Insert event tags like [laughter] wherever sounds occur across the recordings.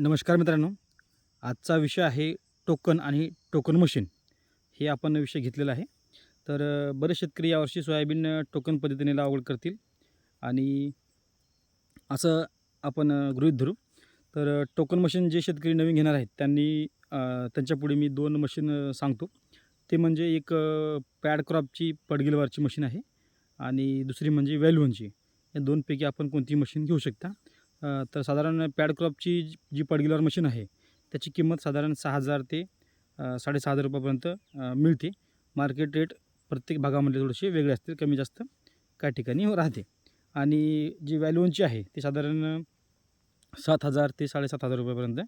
नमस्कार मित्रांनो. आजचा विषय आहे टोकन आणि टोकन मशीन. हे आपण विषय घेतलेला आहे. तर बरेच शेतकरी यावर्षी सोयाबीन टोकन पद्धतीने लागवड करतील. आणि असं आपण गृहित धरू. तर टोकन मशीन जे शेतकरी नवीन घेणार आहेत त्यांनी त्यांच्यापुढे मी दोन मशीन सांगतो. ते म्हणजे एक पॅड क्रॉपची पडगिलवारची मशीन आहे. आणि दुसरी म्हणजे व्हॅल्यूनची या दोनपैकी आपण कोणतीही मशीन घेऊ शकता. तर साधारण पॅड क्रॉपची जी- जी पडगिलवार मशीन आहे त्याची किंमत साधारण सहा हजार ते साडेसहा हजार रुपयापर्यंत मिळते. मार्केट रेट प्रत्येक भागामध्ये थोडेसे वेगळे असतील कमी जास्त काही ठिकाणी राहते. आणि जी व्हॅल्यूनची आहे ती साधारण सात हजार ते साडेसात हजार रुपयापर्यंत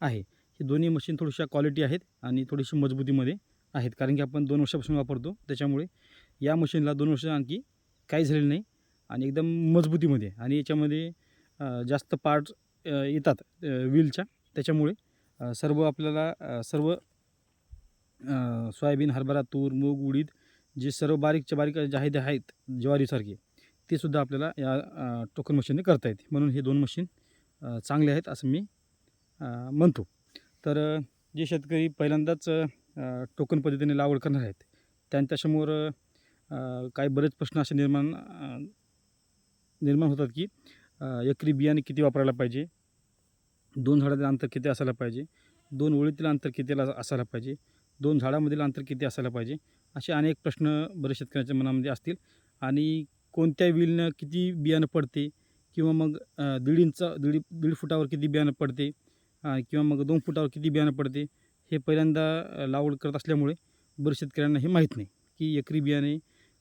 आहे. ही दोन्ही मशीन थोडीशा क्वालिटी आहेत आणि थोडीशी मजबूतीमध्ये आहेत. कारण की आपण दोन वर्षापासून वापरतो त्याच्यामुळे या मशीनला दोन वर्ष आणखी काही झालेलं नाही आणि एकदम मजबूतीमध्ये. आणि याच्यामध्ये जास्त पार्ट्स येतात व्हीलच्या. त्याच्यामुळे सर्व आपल्याला सर्व सोयाबीन हरभरा तूर मूग उडीद जे सर्व बारीकच्या बारीक जे आहे ते आहेत ज्वारीसारखे ते सुद्धा आपल्याला या टोकन मशीनने करता येते. म्हणून हे दोन मशीन चांगले आहेत असं मी म्हणतो. तर जे शेतकरी पहिल्यांदाच टोकन पद्धतीने लागवड करणार आहेत त्यांच्यासमोर काही बरेच प्रश्न असे निर्माण निर्माण होतात की एकरी बियाणे किती वापरायला पाहिजे? दोन झाडातील अंतर किती असायला पाहिजे? दोन ओळीतील अंतर कितीला असायला पाहिजे? दोन झाडामधील अंतर किती असायला पाहिजे? असे अनेक प्रश्न बरेच शेतकऱ्यांच्या मनामध्ये असतील. आणि कोणत्या विलनं किती बियाणं पडते? किंवा मग दीड इंच दीड दीड फुटावर किती बियाणं पडते? किंवा मग दोन फुटावर किती बियाणं पडते? हे पहिल्यांदा लागवड करत असल्यामुळे बरेच शेतकऱ्यांना हे माहीत नाही की एकरी बियाणे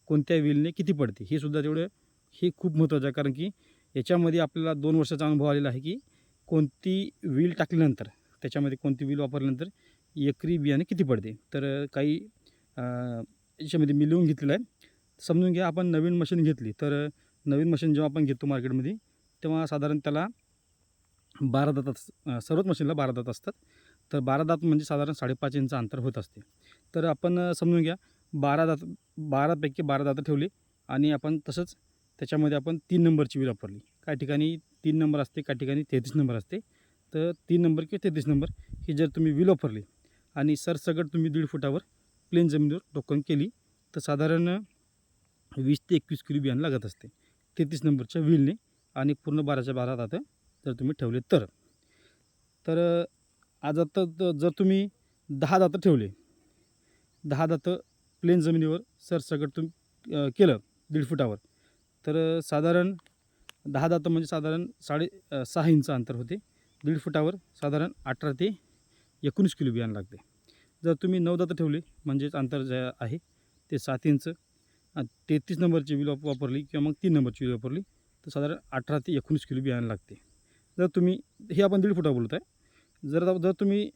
कोणत्या विलने किती पडते? हे सुद्धा तेवढं हे खूप महत्त्वाचं आहे. कारण की याच्यामध्ये आपल्याला दोन वर्षाचा अनुभव आलेला आहे की कोणती व्हील टाकल्यानंतर त्याच्यामध्ये कोणती व्हील वापरल्यानंतर एकरी बियाणे किती पडते? तर काही याच्यामध्ये मी लिहून घेतलेलं आहे. समजून घ्या आपण नवीन मशीन घेतली तर नवीन मशीन जेव्हा आपण घेतो मार्केटमध्ये तेव्हा साधारण त्याला बारा दात सर्वच मशीनला बारा दात असतात. तर बारा दात म्हणजे साधारण साडेपाच इंच अंतर होत असते. तर आपण समजून घ्या बारा दात बारापैकी बारा दातं ठेवली आणि आपण तसंच त्याच्यामध्ये आपण तीन नंबरची व्हील वापरली. काही ठिकाणी तीन नंबर असते काही ठिकाणी तेहतीस नंबर असते. तर तीन नंबर किंवा तेहतीस नंबर ही जर तुम्ही व्हील वापरली आणि सरसगट तुम्ही दीड फुटावर प्लेन जमिनीवर टोकन केली तर साधारण वीस ते एकवीस किलो बियाणं लागत असते. तेहतीस नंबरच्या व्हीलने आणि पूर्ण बाराच्या बारा दातं जर तुम्ही ठेवले तर. तर आज आता जर तुम्ही दहा दातं ठेवले दहा दातं प्लेन जमिनीवर सरसगट तुम्ही केलं दीड फुटावर तर साधारण दहा दातं म्हणजे साधारण साडे सहा इंच अंतर होते. दीड फुटावर साधारण अठरा ते एकोणीस किलो बियाणं लागते. जर तुम्ही नऊ दातं ठेवले म्हणजेच अंतर जे आहे ते सात इंच तेहतीस नंबरची विल वापरली किंवा मग तीन नंबरची विल वापरली तर साधारण अठरा ते एकोणीस किलो बियाणं लागते. जर तुम्ही हे आपण दीड फुटा बोलत आहे. जर जर तुम्ही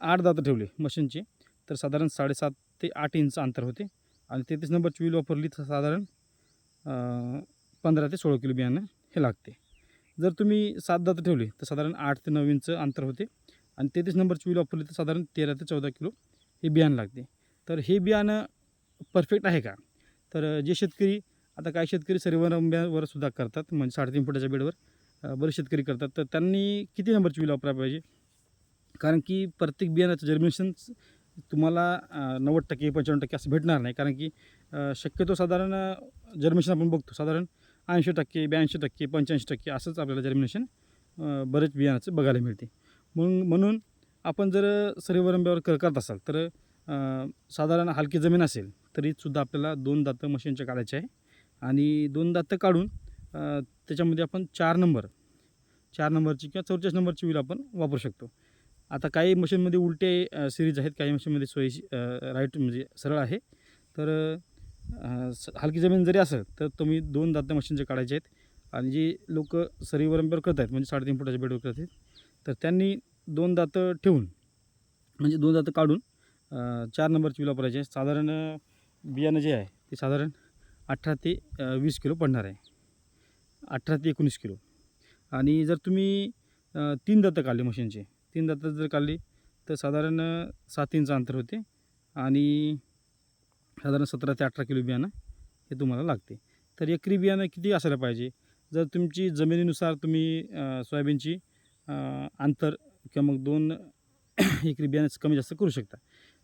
आठ दातं ठेवले मशीनचे तर साधारण साडेसात ते आठ इंच अंतर होते. आणि तेहतीस नंबरची विल वापरली तर साधारण पंधरा ते सोळा किलो बियाणं हे लागते. जर तुम्ही सात दातं ठेवले तर साधारण आठ ते नऊ इंच अंतर होते. आणि तेहतीस नंबरची विल वापरली तर साधारण तेरा ते चौदा किलो हे बियाणं लागते. तर हे बियाणं परफेक्ट आहे का? तर जे शेतकरी आता काही शेतकरी सर्वरंब्यावर सुद्धा करतात म्हणजे साडेतीन फुटाच्या बेडवर बरेच शेतकरी करतात. तर त्यांनी किती नंबरची विल वापरायला पाहिजे? कारण की प्रत्येक बियाणाचं जर्मिनेशन तुम्हाला नव्वद टक्के पंच्याण्णव टक्के असं भेटणार नाही. कारण की शक्यतो साधारण जर्मिनेशन आपण बघतो. साधारण ऐंशी टक्के ब्याऐंशी टक्के पंच्याऐंशी टक्के असंच आपल्याला जर्मिनेशन बरेच बियाणाचं बघायला मिळते. म्हणून म्हणून आपण जर सर्वरंब्यावर कर करत असाल तर साधारण हलकी जमीन असेल तरीसुद्धा आपल्याला दोन दातं मशीनचे काढायचे आहे. आणि दोन दातं काढून त्याच्यामध्ये आपण चार नंबर चार नंबरची किंवा चौतीस नंबरची व्हील आपण वापरू शकतो. आता काही मशीनमध्ये उलटे सिरीज आहेत काही मशीनमध्ये सोयी राईट म्हणजे सरळ आहे. तर हलकी जमीन जरी असेल तर तुम्ही दोन दातं मशीनचे काढायचे आहेत. आणि जी लोक सरीवरंबर करत आहेत म्हणजे साडेतीन फुटाच्या बेडवर करत आहेत तर त्यांनी दोन दातं ठेवून म्हणजे दोन दातं काढून चार नंबरची विला वापरायची साधारण बियाणं जे आहे ते साधारण अठरा ते वीस किलो पडणार आहे. अठरा ते एकोणीस किलो. आणि जर तुम्ही तीन दातं काढले मशीनचे तीन दातं जर काढली तर साधारण सात इंच अंतर होते. आणि साधारण सतरा ते अठरा किलो बियाणं हे तुम्हाला लागते. तर एकरी बियाणं किती असायला पाहिजे? जर तुमची जमिनीनुसार तुम्ही सोयाबीनची अंतर किंवा मग दोन [coughs] एकरी बियाणं कमी जास्त करू शकता.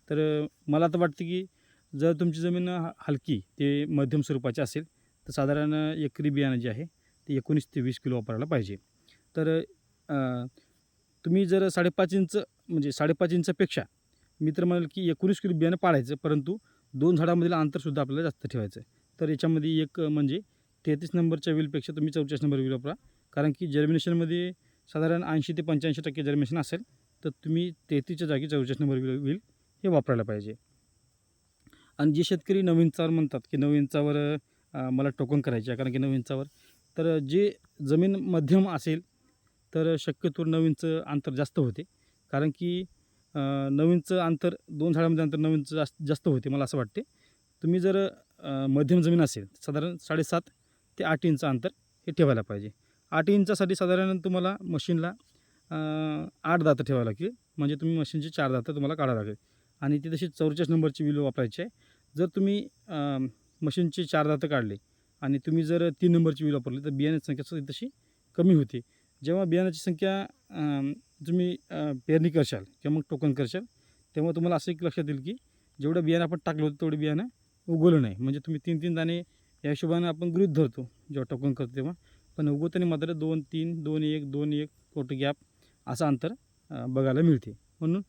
तर मला तर वाटतं की जर तुमची जमीन हलकी ते मध्यम स्वरूपाची असेल तर साधारण एकरी बियाणं जे आहे ते एकोणीस ते वीस किलो वापरायला पाहिजे. तर तुम्ही जर साडेपाच इंच म्हणजे साडेपाच इंचापेक्षा मी तर म्हणाल की एकोणीस किलो बियाणं पाडायचं परंतु दोन झाडामधील अंतरसुद्धा आपल्याला जास्त ठेवायचं आहे. तर याच्यामध्ये एक म्हणजे तेहतीस नंबरच्या विलपेक्षा तुम्ही चौतीस नंबर विल वापरा. कारण की जर्मिनेशनमध्ये साधारण ऐंशी ते पंच्याऐंशी टक्के जर्मिनेशन असेल तर तुम्ही तेहतीसच्या जागी चौचाळीस नंबर विल विल हे वापरायला पाहिजे. आणि जे शेतकरी नवीन चावर म्हणतात की नवीन चावर मला टोकन करायचे आहे कारण की नवीन चावर तर जे जमीन मध्यम असेल तर शक्यतो नवीनचं अंतर जास्त होते. कारण की नवीनचं अंतर दोन झाडामध्ये अंतर नवीनचं जास्त जास्त होते मला असं वाटते. तुम्ही जर मध्यम जमीन असेल साधारण साडेसात ते आठ इंच अंतर हे ठेवायला पाहिजे. आठ इंचासाठी साधारण तुम्हाला मशीनला आठ दातं ठेवावं लागतील. म्हणजे तुम्ही मशीनचे चार दातं तुम्हाला काढावं लागेल. आणि ती तशी चौवेचाळीस नंबरची विलो वापरायची आहे. जर तुम्ही मशीनची मशीनचे चार दातं काढले आणि तुम्ही जर तीन नंबरची विलो वापरली तर बियाण्याची संख्या सुद्धा तशी कमी होते. जेव्हा बियाण्याची संख्या तुम्ही पेरणी करशाल किंवा मग टोकन करशाल तेव्हा तुम्हाला असं एक लक्षात येईल की जेवढं बियाणं आपण टाकलं होतं तेवढं बियाणं उगवलं नाही. म्हणजे तुम्ही तीन तीन दाणे या हिशोबानं आपण गृहीत धरतो जेव्हा टोकन करतो तेव्हा. पण उगवताना मात्र दोन तीन दोन एक दोन एक फोटो गॅप असं अंतर बघायला मिळते. म्हणून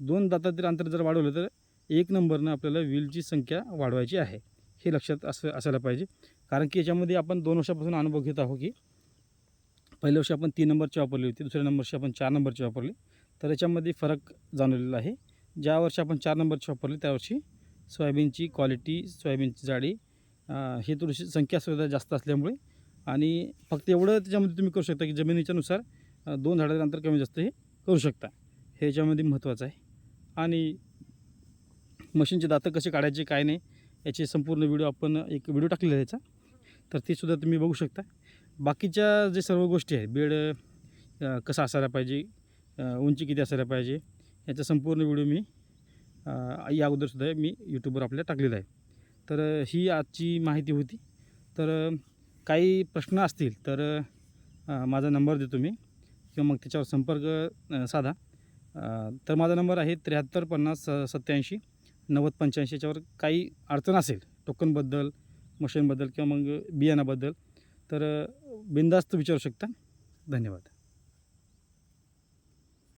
दोन दातातील अंतर जर वाढवलं तर एक नंबरनं आपल्याला विलची संख्या वाढवायची आहे. हे लक्षात असं असायला पाहिजे. कारण की याच्यामध्ये आपण दोन वर्षापासून अनुभव घेत आहोत की पहिल्या वर्षी आपण तीन नंबरची वापरली होती दुसऱ्या नंबरची आपण चार नंबरची वापरली. तर याच्यामध्ये फरक जाणवलेला आहे. ज्या वर्षी आपण चार नंबरची वापरली त्या वर्षी सोयाबीनची क्वालिटी सोयाबीनची जाडी हे थोडीशी संख्या सुद्धा जास्त असल्यामुळे आणि फक्त एवढं त्याच्यामध्ये तुम्ही करू शकता की जमिनीच्यानुसार दोन झाडाचं अंतर कमी जास्त हे करू शकता. हे याच्यामध्ये महत्त्वाचं आहे. आणि मशीनचे दातं कसे काढायचे काय नाही याचे संपूर्ण व्हिडिओ आपण एक व्हिडिओ टाकलेला आहे याचा. तर तेसुद्धा तुम्ही बघू शकता. बाकीच्या जे सर्व गोष्टी आहेत बेड कसा असायला पाहिजे उंची किती असायला पाहिजे याचा संपूर्ण व्हिडिओ मी या अगोदरसुद्धा मी यूट्यूबवर आपल्या टाकलेला आहे. तर ही आजची माहिती होती. तर काही प्रश्न असतील तर माझा नंबर देतो मी किंवा मग त्याच्यावर संपर्क साधा. तर माझा नंबर आहे त्र्याहत्तर पन्नास सत्याऐंशी नव्वद पंच्याऐंशी याच्यावर काही अडचण असेल टोकनबद्दल मशीनबद्दल किंवा मग बियाणाबद्दल तर बिंदास्त विचारू शकता. धन्यवाद.